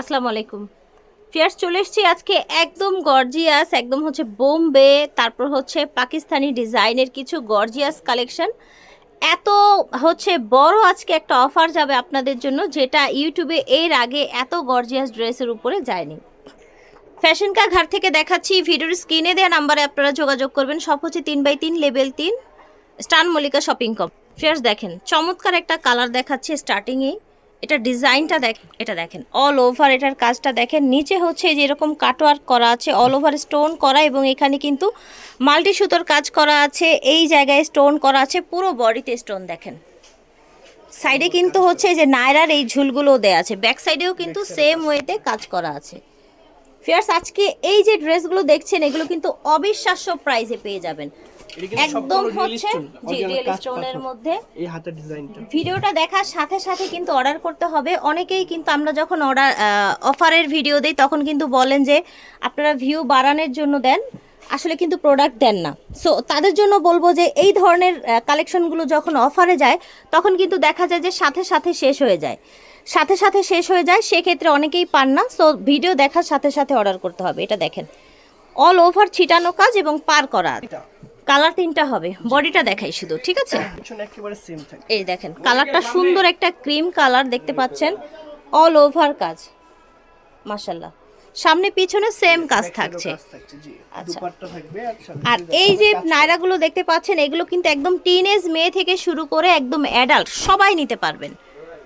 আসসালামু আলাইকুম। ফিয়ার্স চলে এসেছি আজকে একদম গর্জিয়াস একদম হচ্ছে বোম্বে, তারপর হচ্ছে পাকিস্তানি ডিজাইনের কিছু গর্জিয়াস কালেকশন এত হচ্ছে বড় আজকে একটা অফার যাবে আপনাদের জন্য, যেটা ইউটিউবে এর আগে এত গর্জিয়াস ড্রেসের উপরে যায়নি। ফ্যাশন কা ঘর থেকে দেখাচ্ছি, ভিডিওর স্ক্রিনে দেওয়া নাম্বারে আপনারা যোগাযোগ করবেন, সব হচ্ছে তিন বাই তিন লেভেল তিন, স্টান মল্লিকা শপিং কম। ফিয়ার্স দেখেন, চমৎকার একটা কালার দেখাচ্ছে স্টার্টিংয়ে এটা ডিজাইনটা দেখ এটা দেখেন অল ওভার এটার কাজটা দেখেন নিচে হচ্ছে যে এরকম কাটওয়ার্ক করা আছে অল ওভার স্টোন করা এবং এখানে কিন্তু মাল্টি সুতোর কাজ করা আছে এই জায়গায় স্টোন করা আছে পুরো বডিতে স্টোন দেখেন। সাইডে কিন্তু হচ্ছে যে নায়রার এই ঝুলগুলো দেয়া আছে ব্যাক সাইডেও কিন্তু সেম ওয়েতে কাজ করা আছে। ফিয়ার্স আজকে এই যে ড্রেসগুলো দেখছেন এগুলো কিন্তু অবিশ্বাস্য প্রাইজে পেয়ে যাবেন। একদম হচ্ছে জি রিয়েল স্টোনের মধ্যে। এই হাতের ডিজাইনটা ভিডিওটা দেখার সাথে সাথে কিন্তু অর্ডার করতে হবে। অনেকেই কিন্তু আমরা যখন অর্ডার অফারের ভিডিও দিই তখন কিন্তু বলেন যে আপনারা ভিউ বাড়ানোর জন্য দেন আসলে কিন্তু প্রোডাক্ট দেন না। সো তাদের জন্য বলব যে এই ধরনের কালেকশনগুলো যখন অফারে যায় তখন কিন্তু দেখা যায় যে সাথে সাথে শেষ হয়ে যায়। সাথে সাথে শেষ হয়ে যায় সেক্ষেত্রে অনেকেই পান না। সো ভিডিও দেখার সাথে সাথে অর্ডার করতে হবে। এটা দেখেন। অল ওভার ছিটানো কাজ এবং পার করা। কালার তিনটা হবে। বডিটা দেখাই শুধু ঠিক আছে? এই দেখেন কালারটা সুন্দর একটা ক্রিম কালার দেখতে পাচ্ছেন। অল ওভার কাজ। মাশাল্লাহ সামনে পিছনে সেম কাজ থাকছে। আচ্ছা। আর এই যে নায়রাগুলো দেখতে পাচ্ছেন এগুলো কিন্তু একদম টিনেজ মেয়ে থেকে শুরু করে একদম অ্যাডাল্ট সবাই নিতে পারবেন।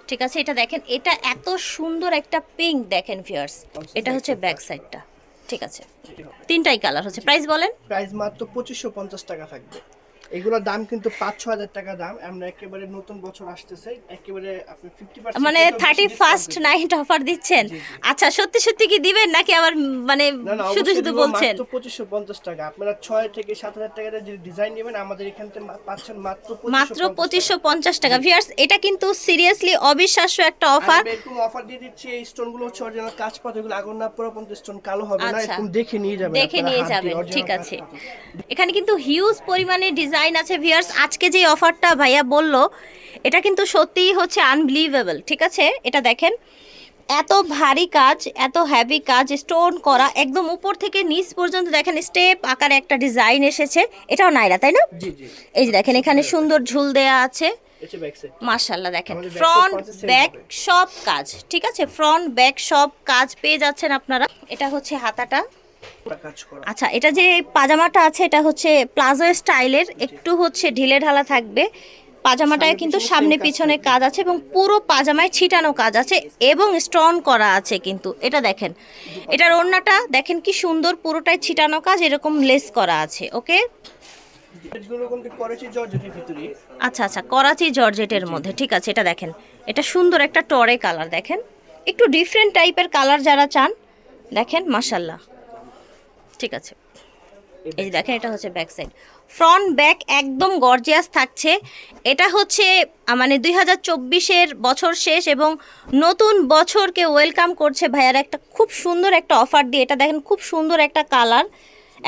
ঠিক আছে এটা দেখেন এটা এত সুন্দর একটা পিঙ্ক দেখেন ফিয়ার্স এটা হচ্ছে ব্যাক সাইডটা ঠিক আছে। তিনটাই কালার হচ্ছে। প্রাইস বলেন? প্রাইস মাত্র পঁচিশশো পঞ্চাশ টাকা থাকবে। এগুলোর দাম কিন্তু পাঁচ ছ হাজার টাকা দাম। আমরা একেবারে নতুন বছর আসতেছে একেবারে আপনি ফিফটি মানে থার্টি ফার্স্ট নাইট অফার দিচ্ছেন। আচ্ছা সত্যি সত্যি কি দিবেন নাকি আবার মানে শুধু শুধু বলছেন? মাত্র পঁচিশশো পঞ্চাশ টাকা। আপনারা ছয় থেকে সাত হাজার টাকা যে ডিজাইন নেবেন আমাদের এখান থেকে পাচ্ছেন মাত্র মাত্র পঁচিশশো পঞ্চাশ টাকা। ভিয়ার্স এটা কিন্তু সিরিয়াসলি অবিশ্বাস্য একটা অফার এরকম অফার দিয়ে দিচ্ছি এই স্টোনগুলো হচ্ছে অরিজিনাল কাজ এগুলো আগুন না পড়া পর্যন্ত স্টোন কালো হবে না আচ্ছা। এরকম দেখে নিয়ে যাবেন দেখে নিয়ে যাবেন। ঠিক আছে। এখানে কিন্তু হিউজ পরিমাণে ডিজাইন আছে ভিয়ার্স আজকে যে অফারটা ভাইয়া বলল এটা কিন্তু সত্যিই হচ্ছে আনবিলিভেবল ঠিক আছে? এটা দেখেন এত ভারী কাজ এত হ্যাভি কাজ স্টোন করা একদম উপর থেকে নিচ পর্যন্ত দেখেন স্টেপ আকারে একটা ডিজাইন এসেছে। এটাও নাইরা তাই না? এই যে দেখেন এখানে সুন্দর ঝুল দেয়া আছে। এসে মার্শাল্লাহ দেখেন ফ্রন্ট ব্যাক সব কাজ ঠিক আছে? ফ্রন্ট ব্যাক সব কাজ পেয়ে যাচ্ছেন আপনারা। এটা হচ্ছে হাতাটা। আচ্ছা এটা যে পাজামাটা আছে এটা হচ্ছে প্লাজো স্টাইলের একটু হচ্ছে ঢিলে ঢালা থাকবে। পাজামাটায় কিন্তু সামনে পিছনে কাজ আছে এবং পুরো পাজামায় ছিটানো কাজ আছে এবং স্টোন করা আছে কিন্তু এটা দেখেন। এটার ওড়নাটা দেখেন কি সুন্দর পুরোটাই ছিটানো কাজ এরকম লেস করা আছে ওকে? আচ্ছা আচ্ছা করাচি জর্জেটের মধ্যে ঠিক আছে এটা দেখেন। এটা সুন্দর একটা টরে কালার দেখেন। একটু ডিফারেন্ট টাইপের কালার যারা চান দেখেন মাসাল্লাহ ঠিক আছে। এই দেখেন এটা হচ্ছে ব্যাক সাইড ফ্রন্ট ব্যাক একদম গর্জিয়াস থাকছে। এটা হচ্ছে মানে দুই হাজার চব্বিশের বছর শেষ এবং নতুন বছরকে ওয়েলকাম করছে ভাইয়ারা। একটা খুব সুন্দর একটা অফার দিয়ে এটা দেখেন খুব সুন্দর একটা কালার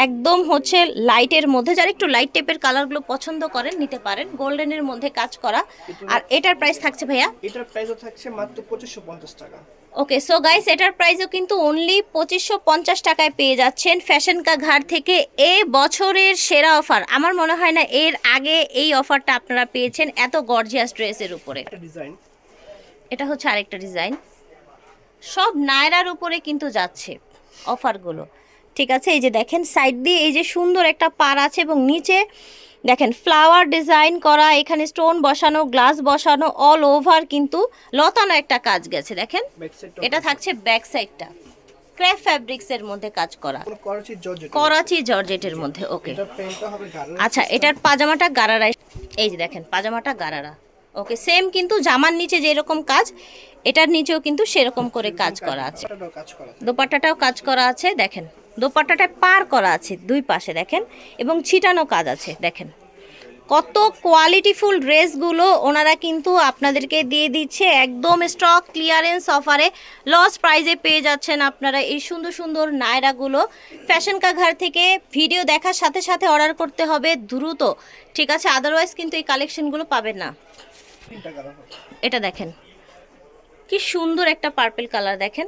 একদম হচ্ছে লাইটের মধ্যে যারা একটু লাইট টাইপের কালারগুলো পছন্দ করেন নিতে পারেন। গোল্ডেনের মধ্যে কাজ করা। আর এটার প্রাইস থাকছে ভাইয়া? এটার প্রাইসও থাকছে মাত্র পঁচিশশো পঞ্চাশ টাকা। ওকে সো গাইস এটার প্রাইসও কিন্তু অনলি পঁচিশশো পঞ্চাশ টাকায় পেয়ে যাচ্ছেন ফ্যাশন কা ঘাট থেকে এ বছরের সেরা অফার আমার মনে হয় না এর আগে এই অফারটা আপনারা পেয়েছেন এত গর্জিয়াস ড্রেসের উপরে। এটা হচ্ছে আরেকটা ডিজাইন সব নায়রার উপরে কিন্তু যাচ্ছে অফারগুলো ঠিক আছে এই যে দেখেন সাইড দিয়ে এই যে সুন্দর একটা পার আছে এবং নিচে দেখেন ফ্লাওয়ার ডিজাইন করা এখানে স্টোন বসানো গ্লাস বসানো অল ওভার কিন্তু লতানো একটা কাজ গেছে দেখেন। এটা থাকছে ব্যাক সাইডটা ক্র্যাফ ফ্যাব্রিক্সের মধ্যে কাজ করা। করাচি জর্জেটের মধ্যে। ওকে আচ্ছা এটার পাজামাটা গারারা। এই যে দেখেন পাজামাটা গারারা। ওকে সেম কিন্তু জামার নিচে যেরকম কাজ এটার নিচেও কিন্তু সেরকম করে কাজ করা আছে। দোপাট্টাটাও কাজ করা আছে দেখেন। দোপাট্টাটা পার করা আছে দুই পাশে দেখেন। এবং ছিটানো কাজ আছে দেখেন। কত কোয়ালিটিফুল ড্রেসগুলো ওনারা কিন্তু আপনাদেরকে দিয়ে দিচ্ছে একদম স্টক ক্লিয়ারেন্স অফারে লস প্রাইজে পেয়ে যাচ্ছেন আপনারা এই সুন্দর সুন্দর নায়রাগুলো। ফ্যাশন কাঘার থেকে ভিডিও দেখার সাথে সাথে অর্ডার করতে হবে দ্রুত। ঠিক আছে আদারওয়াইজ কিন্তু এই কালেকশনগুলো পাবেন না। এটা দেখেন। কি সুন্দর একটা পার্পেল কালার দেখেন।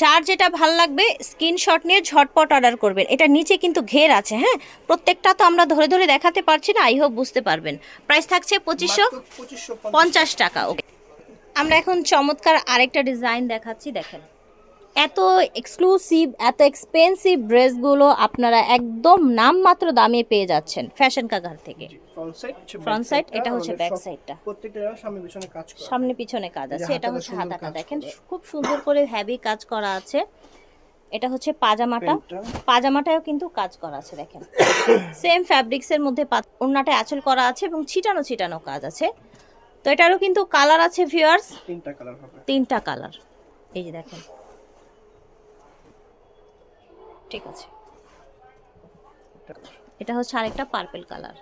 যার যেটা ভালো লাগবে স্ক্রিনশট নিয়ে ঝটপট অর্ডার করবেন। এটা নিচে কিন্তু ঘের আছে হ্যাঁ? প্রত্যেকটা তো আমরা ধরে ধরে দেখাতে পারছি না আই হোপ বুঝতে পারবেন। প্রাইস থাকছে পঁচিশশো পঁচিশশো পঞ্চাশ। টাকা ওকে আমরা এখন চমৎকার আরেকটা ডিজাইন দেখাচ্ছি দেখেন। এত এক্সক্লুসিভ এত এক্সপেন্সিভ ড্রেসগুলো আপনারা একদম নামমাত্র দামে পেয়ে যাচ্ছেন ফ্যাশন কাগার থেকে। ফ্রন্ট সাইড এটা হচ্ছে ব্যাক সাইডটা সামনে পিছনে কাজ আছে এটা হচ্ছে হাতাটা দেখেন খুব সুন্দর করে হ্যাভি কাজ করা আছে। এটা হচ্ছে পাজামাটা। পাজামাটায়ও কিন্তু কাজ করা আছে দেখেন। সেম ফ্যাব্রিক্সের মধ্যে ওড়নাটায় আঁচল করা আছে এবং ছিটানো ছিটানো কাজ আছে। তো এটারও কিন্তু কালার আছে ভিউয়ার্স তিনটা কালার তিনটা কালার এই যে দেখেন। ঠিক আছে। এটা হচ্ছে আরেকটা পার্পল কালার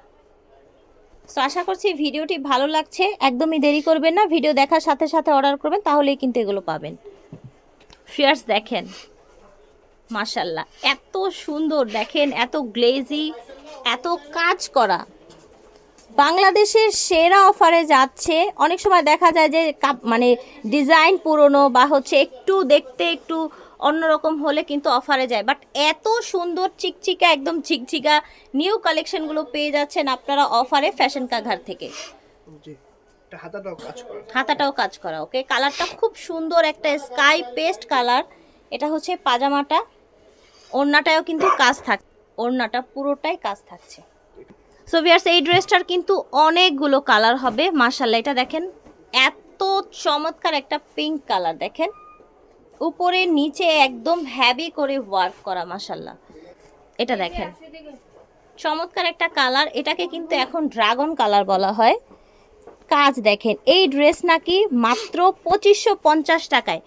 সো আশা করছি ভিডিওটি ভালো লাগছে। একদমই দেরি করবেন না। ভিডিও দেখার সাথে সাথে অর্ডার করবেন, তাহলেই কিন্তু এগুলো পাবেন। ফিয়ার্স দেখেন। মাসাল্লাহ এত সুন্দর, দেখেন, এত গ্লেজি এত কাজ করা। বাংলাদেশের সেরা অফারে যাচ্ছে। অনেক সময় দেখা যায় যে কাপ- মানে ডিজাইন পুরনো বা হচ্ছে একটু দেখতে একটু অন্যরকম হলে কিন্তু অফারে যায়। বাট এত সুন্দর চিকচিকা একদম চিকচিকা নিউ কালেকশনগুলো পেয়ে যাচ্ছেন আপনারা অফারে ফ্যাশন কাঘার থেকে। হাতাটাও কাজ করা। হাতাটাও কাজ করা ওকে? কালারটা খুব সুন্দর একটা স্কাই পেস্ট কালার। এটা হচ্ছে পাজামাটা। ওড়নাটাও কিন্তু কাজ থাক ওড়নাটা পুরোটাই কাজ থাকছে। সো ভিয়ার্স এই ড্রেসটার কিন্তু অনেকগুলো কালার হবে মার্শাল্লাহ এটা দেখেন, এত চমৎকার একটা পিঙ্ক কালার দেখেন। উপরে, নিচে একদম হ্যাভি করে ওয়ার্ক করা মার্শাল্লাহ এটা দেখেন, চমৎকার একটা কালার এটাকে কিন্তু এখন ড্রাগন কালার বলা হয়। কাজ দেখেন, এই ড্রেস নাকি মাত্র পঁচিশশো পঞ্চাশ টাকায়।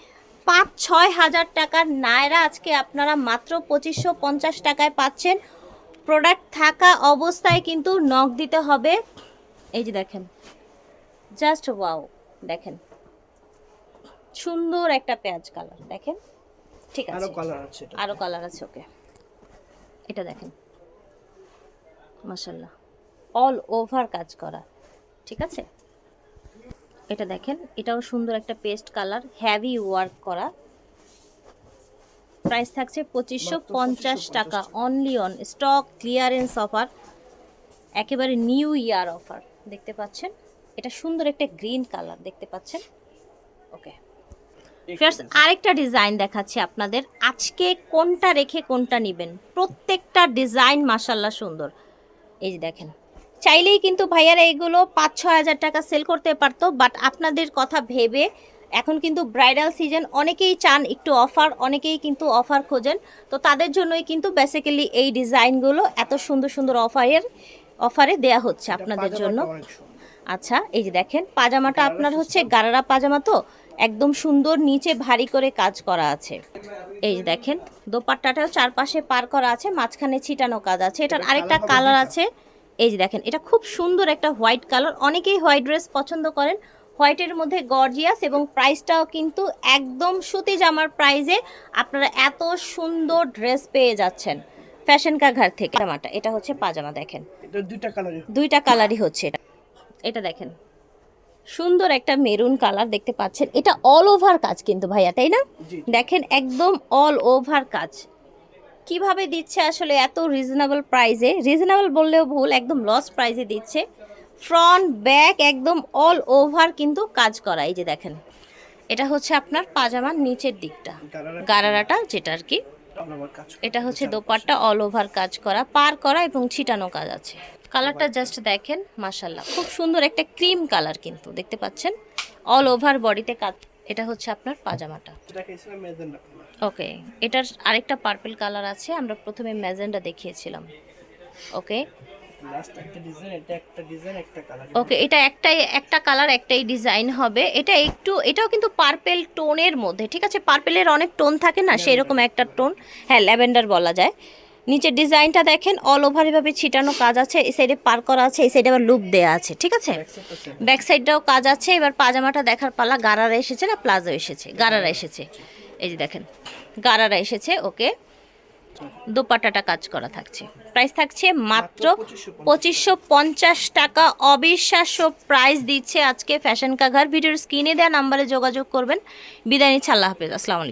পাঁচ ছয় হাজার টাকার নায়রা আজকে আপনারা মাত্র পঁচিশশো পঞ্চাশ টাকায় পাচ্ছেন। প্রোডাক্ট থাকা অবস্থায় কিন্তু নখ দিতে হবে। এই যে দেখেন জাস্ট ওয়াও দেখেন। সুন্দর একটা পেঁয়াজ কালার দেখেন? ঠিক আছে। আরও কালার আছে এটা। আরও কালার আছে ওকে এটা দেখেন। মাশাল্লাহ অল ওভার কাজ করা ঠিক আছে? এটা দেখেন এটাও সুন্দর একটা পেস্ট কালার হ্যাভি ওয়ার্ক করা। প্রাইস থাকছে পঁচিশশো পঞ্চাশ টাকা only on stock clearance offer একেবারে নিউ ইয়ার অফার দেখতে পাচ্ছেন? এটা সুন্দর একটা গ্রিন কালার দেখতে পাচ্ছেন? ওকে ফিয়ার্স আরেকটা ডিজাইন দেখাচ্ছি আপনাদের। আজকে কোনটা রেখে কোনটা নেবেন? প্রত্যেকটা ডিজাইন মাসাল্লাহ সুন্দর। এই যে দেখেন। চাইলেই কিন্তু ভাইয়ারা এগুলো পাঁচ ছ হাজার টাকা সেল করতে পারতো বাট আপনাদের কথা ভেবে এখন কিন্তু ব্রাইডাল সিজন অনেকেই চান একটু অফার অনেকেই কিন্তু অফার খোঁজেন। তো তাদের জন্যই কিন্তু বেসিক্যালি এই ডিজাইনগুলো এত সুন্দর সুন্দর অফারের অফারে দেয়া হচ্ছে আপনাদের জন্য। আচ্ছা এই যে দেখেন পাজামাটা আপনার হচ্ছে। গারারা পাজামা তো একদম সুন্দর নিচে ভারী করে কাজ করা আছে। এই যে দেখেন দোপাট্টাটাও চারপাশে পার করা আছে মাঝখানে ছিটানো কাজ আছে। এটার আরেকটা কালার আছে এই যে দেখেন এটা খুব সুন্দর একটা হোয়াইট কালার অনেকেই হোয়াইট ড্রেস পছন্দ করেন হোয়াইটের মধ্যে গর্জিয়াস এবং প্রাইসটাও কিন্তু একদম সুতি জামার প্রাইজে। আপনারা এত সুন্দর ড্রেস পেয়ে যাচ্ছেন। ফ্যাশন কাঘার থেকে। জামাটা এটা হচ্ছে পাজামা দেখেন। দুইটা কালারই। দুইটা কালারই হচ্ছে এটা। এটা দেখেন। সুন্দর একটা মেরুন কালার দেখতে পাচ্ছেন। এটা অল ওভার কাজ কিন্তু ভাইয়া তাই না? দেখেন একদম অল ওভার কাজ। কীভাবে দিচ্ছে আসলে এত রিজনেবল প্রাইজে রিজনেবল বললেও ভুল একদম লস প্রাইজে দিচ্ছে। ফ্রন্ট ব্যাক একদম অল ওভার কিন্তু কাজ করা। এই যে দেখেন এটা হচ্ছে আপনার পাজামার নিচের দিকটা। গারারা গারারাটা যেটা আর কি। এটা হচ্ছে দোপাট্টা অল ওভার কাজ করা পার করা এবং ছিটানো কাজ আছে। কালারটা জাস্ট দেখেন মাশাল্লাহ খুব সুন্দর একটা ক্রিম কালার কিন্তু দেখতে পাচ্ছেন? অল ওভার বডিতে কাজ এটা হচ্ছে আপনার পাজামাটা। ওকে এটার আরেকটা পার্পল কালার আছে আমরা প্রথমে ম্যাজেন্ডা দেখিয়েছিলাম। ওকে লাস্ট একটা ডিজাইন এটা একটা ডিজাইন একটা কালার ওকে এটা একটাই একটা কালার একটাই ডিজাইন হবে। এটা একটু এটাও কিন্তু পার্পেল টোনের মধ্যে ঠিক আছে? পার্পেলের অনেক টোন থাকে না সেই রকম একটা টোন হ্যাঁ ল্যাভেন্ডার বলা যায়। নিচের ডিজাইনটা দেখেন অল ওভার এভাবে ছিটানো কাজ আছে। এই সাইডে পার করা আছে এই সাইডে আবার লুপ দেওয়া আছে ঠিক আছে? ব্যাক সাইডটাও কাজ আছে। এবার পাজামাটা দেখার পালা গারারা এসেছে না প্লাজো এসেছে? গারারা এসেছে। এই যে দেখেন গারারা এসেছে ওকে দোপাট্টাটা কাজ করা থাকছে। প্রাইস থাকছে মাত্র পঁচিশশো পঞ্চাশ। টাকা। অবিশ্বাস্য প্রাইস দিচ্ছে আজকে ফ্যাশন কাঘার ভিডিওর স্ক্রিনে দেওয়া নাম্বারে যোগাযোগ করবেন। বিদায় নিচ্ছে আল্লাহ হাফিজ। আসসালামু আলাইকুম।